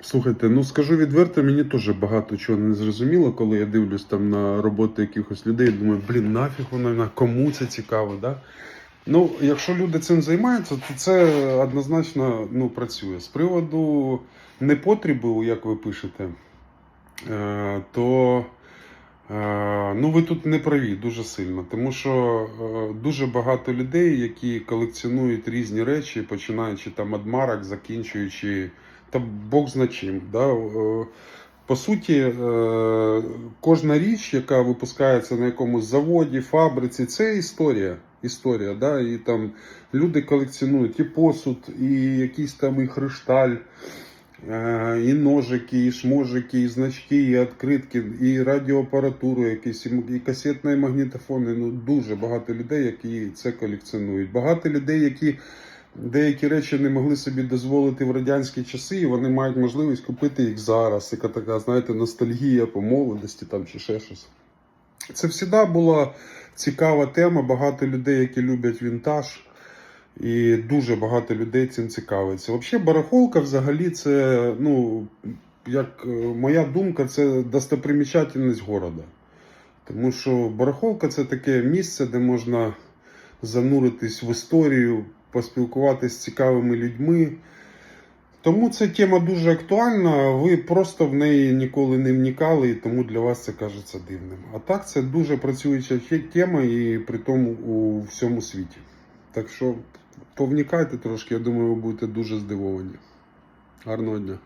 Слухайте, ну скажу відверто, мені теж багато чого не зрозуміло, коли я дивлюсь там на роботи якихось людей. Думаю, блін, нафіг воно на кому це цікаво, да? Ну, якщо люди цим займаються, то це однозначно ну, працює. З приводу непотребу, як ви пишете, е, то е, ну, ви тут не праві дуже сильно, тому що е, дуже багато людей, які колекціонують різні речі, починаючи там від закінчуючи та Бог зна чим. Да? Е, По суті, е, кожна річ, яка випускається на якомусь заводі, фабриці, це історія. Історія, да? І там люди колекціонують і посуд, і якийсь там і хришталь, е, і ножики, і шможики, і значки, і відкритки, і радіоапаратуру, якісь, і касетні магнітофони. Ну, дуже багато людей, які це колекціонують. Багато людей, які деякі речі не могли собі дозволити в радянські часи, і вони мають можливість купити їх зараз. Яка така, знаєте, ностальгія по молодості там чи ще щось. Це завжди була цікава тема. Багато людей, які люблять вінтаж, і дуже багато людей цим цікавиться. Взагалі, барахолка взагалі це, ну, як е, моя думка, це достопримічательність города. Тому що барахолка це таке місце, де можна зануритись в історію, поспілкуватися з цікавими людьми. Тому ця тема дуже актуальна. Ви просто в неї ніколи не вникали, і тому для вас це кажеться дивним. А так це дуже працююча тема і при тому у всьому світі. Так що повникайте трошки, я думаю, ви будете дуже здивовані. Гарного дня!